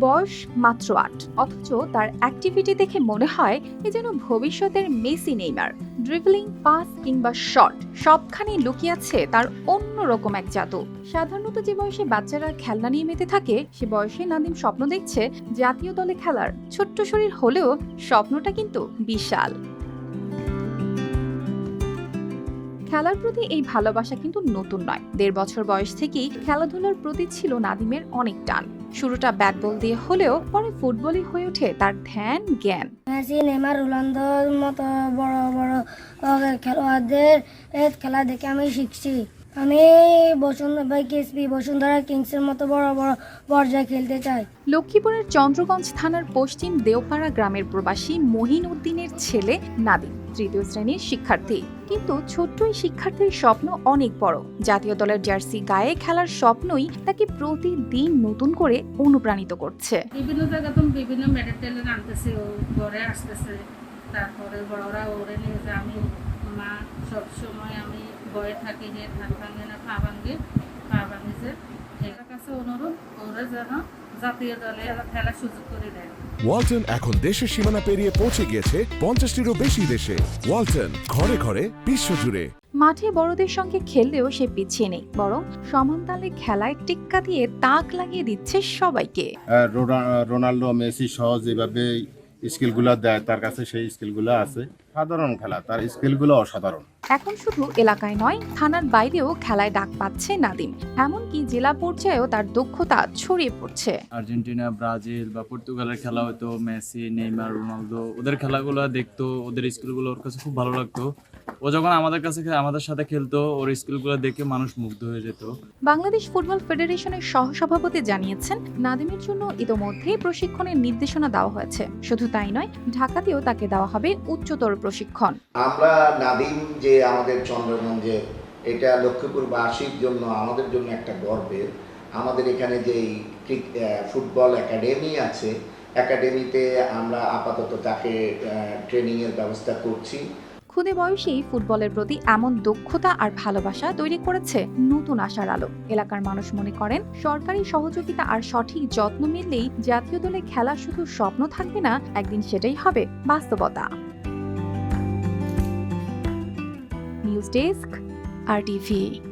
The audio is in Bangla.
বয়স মাত্র আট। অথচ তার অ্যাক্টিভিটি দেখে মনে হয় এ যেন ভবিষ্যতের মেসি নেইমার। ড্রিভলিং পাস কিংবা শট সবখানেই লুকিয়ে আছে তার অন্যরকম এক জাদু। সাধারণত যে বয়সে বাচ্চারা খেলনা নিয়ে মেতে থাকে, সে বয়সে নাদিম স্বপ্ন দেখছে জাতীয় দলে খেলার। ছোট্ট শরীর হলেও স্বপ্নটা কিন্তু বিশাল। খেলার প্রতি এই ভালোবাসা কিন্তু নতুন নয়। দেড় বছর বয়স থেকেই খেলাধুলার প্রতি ছিল নাদিমের অনেক টান। শুরুটা ব্যাট বল দিয়ে হলেও পরে ফুটবলই হয়ে ওঠে তার ধ্যান, জ্ঞান। মেসি নেমার রোনালদোর মতো বড় বড় খেলোয়াড়দের খেলা দেখে আমি শিখছি। আমি বসুন্ধরা কেএসপি বসুন্ধরা কিংসের মতো বড় বড় পর্যায়ে খেলতে চাই। লক্ষ্মীপুরের চন্দ্রগঞ্জ থানার পশ্চিম দেওপাড়া গ্রামের প্রবাসী মহিন উদ্দিনের ছেলে নাদিম তৃতীয় শ্রেণির শিক্ষার্থী। কিন্তু ছোট্ট এই শিক্ষার্থীর স্বপ্ন অনেক বড়। জাতীয় দলের জার্সি গায়ে খেলার স্বপ্নই তাকে প্রতিদিন নতুন করে অনুপ্রাণিত করছে। বিভিন্ন জায়গা তো বিভিন্ন মেডেল আনতেছে ও ঘরে আসতেছে। তারপরে বড়রা ওরে নিয়ে যে আমি মা সব সময় আমি ভয়ে থাকি যে ধান ভাঙে না পা ভাঙে পা ভাঙে যে। এটার কাছে অনুরোধ ওরা যেন জাতীয় দলে খেলার সুযোগ করে দেয়। ওয়ালটন এখন দেশের সীমানা পেরিয়ে পৌঁছে গিয়েছে পঞ্চাশটিরও বেশি দেশে। ওয়ালটন ঘরে ঘরে বিশ্বজুড়ে। মাঠে বড়দের সঙ্গে খেললেও সে পিছিয়ে নেই বরং সমান তালে খেলায় টিক্কা দিয়ে তাক লাগিয়ে দিচ্ছে সবাইকে। আহ, রোনাল্ডো মেসি সহ যেভাবে স্কিলগুলো দেয় তার কাছে সেই স্কিলগুলো আছে। সাধারণ খেলা তার স্কিলগুলো অসাধারণ। এখন শুধু এলাকায় নয় থানার বাইরেও খেলায় ডাক পাচ্ছে নাদিম। এমনকি জেলা পর্যায়েও তার দক্ষতা ছড়িয়ে পড়ছে। আর্জেন্টিনা ব্রাজিল বা পর্তুগালের খেলা হতো মেসি নেইমার রোনালদো ওদের খেলাগুলো দেখতো ওদের স্কিলগুলো ওর কাছে খুব ভালো লাগতো। ও যখন আমাদের কাছে আমাদের সাথে খেলতো ওর স্কিলগুলো দেখে মানুষ মুগ্ধ হয়ে যেত। বাংলাদেশ ফুটবল ফেডারেশনের সহসভাপতি জানিয়েছেন নাদিমের জন্য ইতোমধ্যেই প্রশিক্ষণের নির্দেশনা দেওয়া হয়েছে। শুধু তাই নয় ঢাকাতেও তাকে দেওয়া হবে উচ্চতর প্রশিক্ষণ। আমরা নাদিম যে আমাদের চন্দ্রগঞ্জের এটা লক্ষ্মীপুরবাসীর জন্য আমাদের জন্য একটা গর্বের। আমাদের এখানে আহ, ফুটবল একাডেমি আছে একাডেমিতে আমরা আপাতত তাকে ট্রেনিংয়ের ব্যবস্থা করছি। খুদে বয়সেই ফুটবলের প্রতি এমন দক্ষতা আর ভালোবাসা তৈরি করেছে নতুন আশার আলো। এলাকার মানুষ মনে করেন সরকারি সহযোগিতা আর সঠিক যত্ন মিললেই জাতীয় দলে খেলা শুধু স্বপ্ন থাকবে না একদিন সেটাই হবে বাস্তবতা। Desk, RTV.